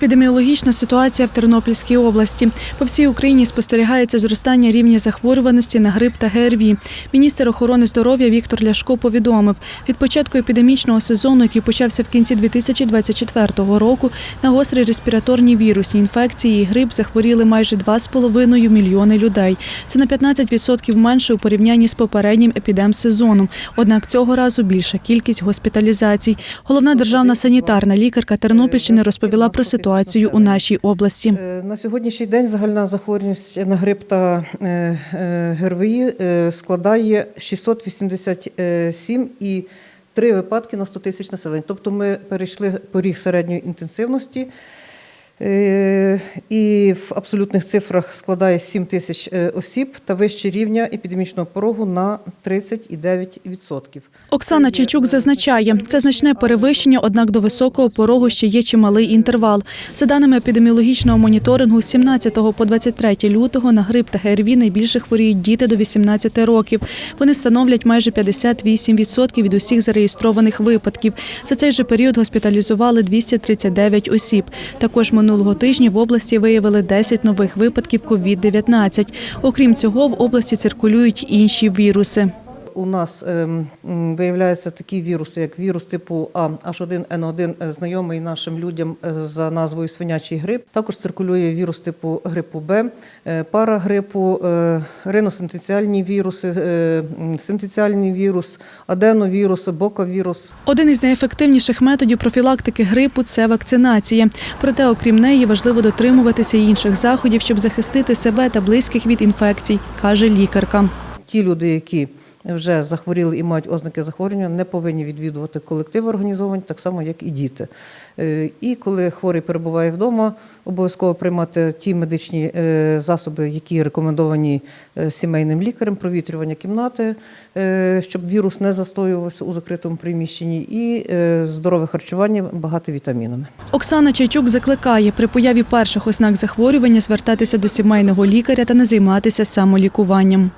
Епідеміологічна ситуація в Тернопільській області. По всій Україні спостерігається зростання рівня захворюваності на грип та ГРВІ. Міністр охорони здоров'я Віктор Ляшко повідомив, від початку епідемічного сезону, який почався в кінці 2024 року, на гострі респіраторні вірусні інфекції і грип захворіли майже 2,5 мільйони людей. Це на 15% менше у порівнянні з попереднім епідемсезоном. Однак цього разу більша кількість госпіталізацій. Головна державна санітарна лікарка Тернопільщини розповіла про ситуацію у нашій області. Е, На сьогоднішній день загальна захворюваність на грип та е, е, ГРВІ складає 687 і 3 випадки на 100 тисяч населення. Тобто ми перейшли поріг середньої інтенсивності. Е, І в абсолютних цифрах складає 7 тисяч е, осіб та вище рівня епідемічного порогу на 39%. Оксана Чайчук зазначає, це значне перевищення, однак до високого порогу ще є чималий інтервал. За даними епідеміологічного моніторингу, з 17 по 23 лютого на грип та ГРВІ найбільше хворіють діти до 18 років. Вони становлять майже 58% від усіх зареєстрованих випадків. За цей же період госпіталізували 239 осіб. Також минулого тижня в області виявили 10 нових випадків COVID-19. Окрім цього, в області циркулюють інші віруси. У нас ем, виявляються такі віруси, як вірус типу А H1N1, е, знайомий нашим людям е, за назвою свинячий грип. Також циркулює вірус типу грипу Б, е, парагрипу, риносинтеціальні віруси, синтеціальний вірус, аденовірус, боковірус. Один із найефективніших методів профілактики грипу це вакцинація. Проте, окрім неї, важливо дотримуватися й інших заходів, щоб захистити себе та близьких від інфекцій, каже лікарка. Ті люди, які вже захворіли і мають ознаки захворювання, не повинні відвідувати колективи організовані, так само, як і діти. Е, І коли хворий перебуває вдома, обов'язково приймати ті медичні е, засоби, які рекомендовані е, сімейним лікарем, провітрювання кімнати, щоб вірус не застоювався у закритому приміщенні, і здорове харчування багате вітамінами. Оксана Чайчук закликає при появі перших ознак захворювання звертатися до сімейного лікаря та не займатися самолікуванням.